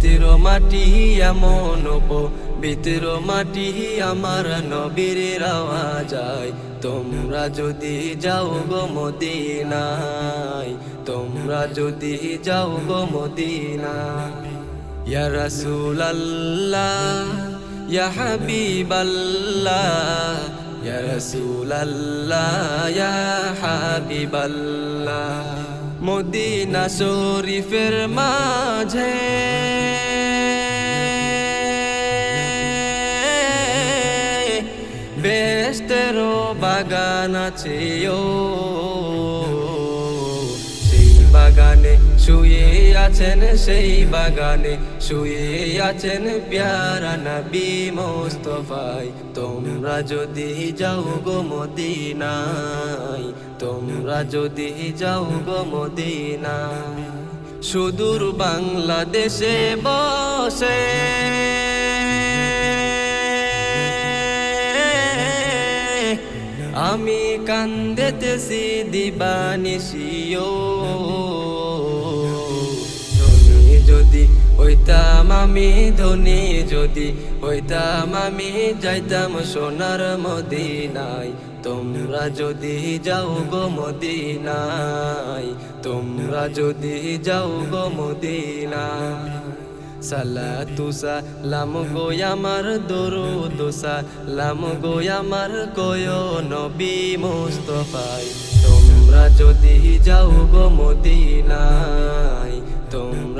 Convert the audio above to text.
পবিত্র মাটি এমন পবিত্র মাটি আমার নবীর রাওয়া যায় তোমরা যদি যাও গো মদিনায়, তোমরা যদি যাও গো মদিনায়। ইয়া রাসূলাল্লাহ, ইয়া হাবিবাল্লাহ, ইয়া রাসূলাল্লাহ, ইয়া হাবিবাল্লাহ। মদিনা শরীফের মাঝে। বেস্তেরও বাগান আছে সেই বাগানে শুয়ে আছেন সেই বাগানে, শুয়ে আছেন প্যারা নবী মোস্তফাই। তোমরা যদি যাও গো মদিনায়, তোমরা যদি যাও গো মদিনায়। সুদূর বাংলাদেশে বসে। আমি কান্দেতেছি দিবানিসিও হইতাম আমি ধনী, যদি হইতাম আমি যাইতাম সোনার মদিনায়। তোমরা যদি যাও গো মদিনায়, তোমরা যদি যাও গো মদিনায়। সালাতু সালাম গো আমার দরুদ, সালাম গো আমার কয় নবী মুস্তফায়। তোমরা যদি যাও গো তোমরা